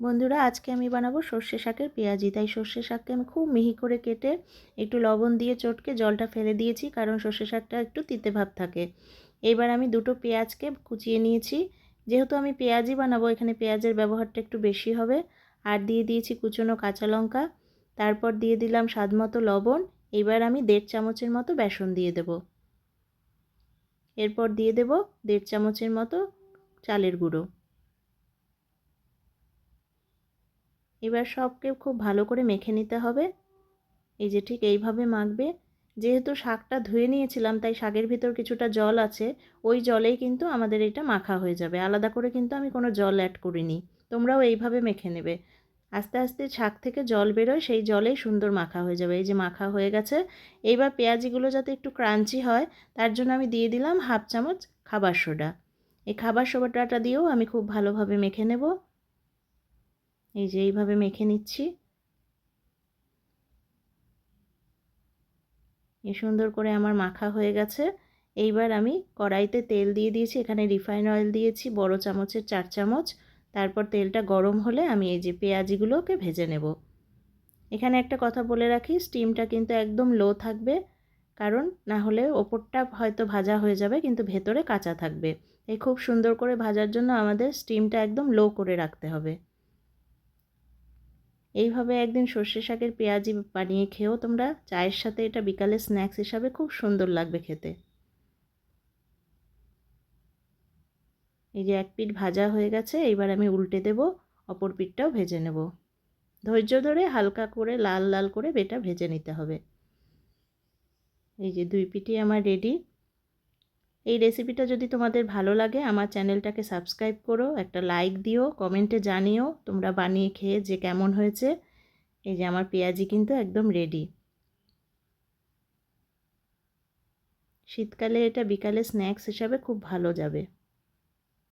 বন্ধুরা, আজকে আমি বানাবো সর্ষে শাকের পেঁয়াজি। তাই সর্ষে শাককে আমি খুব মিহি করে কেটে একটু লবণ দিয়ে চটকে জলটা ফেলে দিয়েছি, কারণ সর্ষে শাকটা একটু তিতে ভাব থাকে। এবার আমি দুটো পেঁয়াজকে কুচিয়ে নিয়েছি। যেহেতু আমি পেঁয়াজি বানাবো, এখানে পেঁয়াজের ব্যবহারটা একটু বেশি হবে। আর দিয়ে দিয়েছি কুচনো কাঁচা লঙ্কা। তারপর দিয়ে দিলাম স্বাদ মতো লবণ। এবার আমি দেড় চামচের মতো বেসন দিয়ে দেব। এরপর দিয়ে দেব দেড় চামচের মতো চালের গুঁড়ো। এবার সবকে খুব ভালো করে মেখে নিতে হবে। এই যে ঠিক এইভাবে মাখবে। যেহেতু শাকটা ধুয়ে নিয়েছিলাম, তাই শাকের ভিতর কিছুটা জল আছে, ওই জলেই কিন্তু আমাদের এটা মাখা হয়ে যাবে। আলাদা করে কিন্তু আমি কোনো জল অ্যাড করিনি। তোমরাও এইভাবে মেখে নেবে। আস্তে আস্তে শাক থেকে জল বেরোয়, সেই জলেই সুন্দর মাখা হয়ে যাবে। এই যে মাখা হয়ে গেছে, এইবার পেঁয়াজিগুলো যাতে একটু ক্রাঞ্চি হয়, তার জন্য আমি দিয়ে দিলাম হাফ চামচ খাবার সোডা। এই খাবার সোডাটা দিয়েও আমি খুব ভালোভাবে মেখে নেব। এই যে এইভাবে মেখে নিচ্ছি। এ সুন্দর করে আমার মাখা হয়ে গেছে। এইবার আমি কড়াইতে তেল দিয়ে দিয়েছি, এখানে রিফাইন অয়েল দিয়েছি, বড় চামচের চার চামচ। তারপর তেলটা গরম হলে আমি এই যে পেঁয়াজিগুলোকে ভেজে নেব। এখানে একটা কথা বলে রাখি, স্টিমটা কিন্তু একদম লো থাকবে, কারণ না হলে ওপরটা হয়তো ভাজা হয়ে যাবে, কিন্তু ভেতরে কাঁচা থাকবে। এই খুব সুন্দর করে ভাজার জন্য আমাদের স্টিমটা একদম লো করে রাখতে হবে। এইভাবে একদিন সর্ষে শাকের পেঁয়াজি বানিয়ে খেয়েও তোমরা চায়ের সাথে এটা বিকালে স্ন্যাক্স হিসাবে খুব সুন্দর লাগবে খেতে। এই যে এক পিঠ ভাজা হয়ে গেছে, এইবার আমি উল্টে দেব, অপর পিঠটাও ভেজে নেব। ধৈর্য ধরে হালকা করে লাল লাল করে বেটা ভেজে নিতে হবে। এই যে দুই পিঠই আমার রেডি এই রেসিপিটা যদি তোমাদের ভালো লাগে, আমার চ্যানেলটাকে সাবস্ক্রাইব করো, একটা লাইক দিও কমেন্টে জানিও তোমরা বানিয়ে খেয়ে যে কেমন হয়েছে। এই যে আমার পেঁয়াজি কিন্তু একদম রেডি শীতকালে এটা বিকালে স্ন্যাক্স হিসাবে খুব ভালো যাবে।